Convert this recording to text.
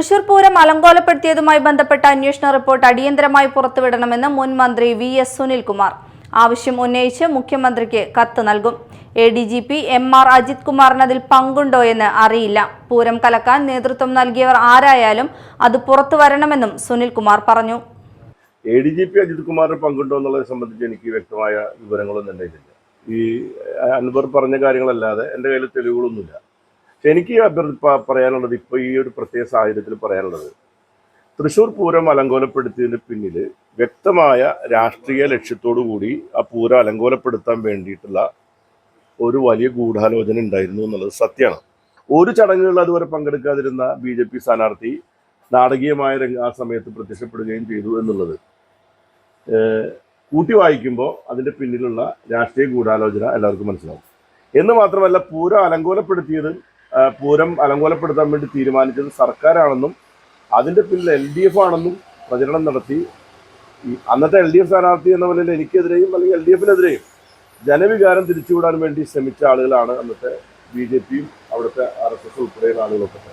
തൃശൂർ പൂരം അലങ്കോലപ്പെടുത്തിയതുമായി ബന്ധപ്പെട്ട അന്വേഷണ റിപ്പോർട്ട് അടിയന്തരമായി പുറത്തുവിടണമെന്ന് മുൻ മന്ത്രി വി എസ് സുനിൽകുമാർ. ആവശ്യം ഉന്നയിച്ച് മുഖ്യമന്ത്രിക്ക് കത്ത് നൽകും. A D G P M R Ajith കുമാറിന് അതിൽ പങ്കുണ്ടോ എന്ന് അറിയില്ല. പൂരം കലക്കാൻ നേതൃത്വം നൽകിയവർ ആരായാലും അത് പുറത്തു വരണമെന്നും സുനിൽകുമാർ പറഞ്ഞു. A D G P Ajith കുമാറിന് പങ്കുണ്ടോ എന്നുള്ളതിനെ സംബന്ധിച്ച് എനിക്ക് വ്യക്തമായ വിവരങ്ങളൊന്നും ഉണ്ടായിട്ടില്ല. ഈ അൻവർ പറഞ്ഞ കാര്യങ്ങളല്ലാതെ എന്റെ കയ്യിൽ തെളിവുകളൊന്നുമില്ല. പക്ഷെ എനിക്ക് പറയാനുള്ളത് ഇപ്പോൾ ഈ ഒരു പ്രത്യേക സാഹചര്യത്തിൽ പറയാനുള്ളത്. തൃശ്ശൂർ പൂരം അലങ്കോലപ്പെടുത്തിയതിന് പിന്നിൽ വ്യക്തമായ രാഷ്ട്രീയ ലക്ഷ്യത്തോടു കൂടി ആ പൂരം അലങ്കോലപ്പെടുത്താൻ വേണ്ടിയിട്ടുള്ള ഒരു വലിയ ഗൂഢാലോചന ഉണ്ടായിരുന്നു എന്നുള്ളത് സത്യമാണ്. ഒരു ചടങ്ങുകളിൽ അതുവരെ പങ്കെടുക്കാതിരുന്ന ബി ജെ പി സ്ഥാനാർത്ഥി നാടകീയമായ രംഗ ആ സമയത്ത് പ്രത്യക്ഷപ്പെടുകയും ചെയ്തു എന്നുള്ളത്. കൂട്ടി വായിക്കുമ്പോൾ അതിന്റെ പിന്നിലുള്ള രാഷ്ട്രീയ ഗൂഢാലോചന എല്ലാവർക്കും മനസ്സിലാവും. എന്ന് മാത്രമല്ല പൂരം അലങ്കോലപ്പെടുത്തിയത് പൂരം അലങ്കോലപ്പെടുത്താൻ വേണ്ടി തീരുമാനിച്ചത് സർക്കാരാണെന്നും അതിന്റെ പിന്നിൽ എൽ ഡി എഫ് ആണെന്നും പ്രചരണം നടത്തി. അന്നത്തെ എൽ ഡി എഫ് സ്ഥാനാർത്ഥി എന്ന നിലയിൽ എനിക്കെതിരെയും അല്ലെങ്കിൽ എൽ ഡി എഫിനെതിരെയും ജനവികാരം തിരിച്ചുവിടാൻ വേണ്ടി ശ്രമിച്ച ആളുകളാണ് അന്നത്തെ ബി ജെ പിയും അവിടുത്തെ ആർ എസ് എസ് ഉൾപ്പെടെയുള്ള ആളുകളൊക്കെ.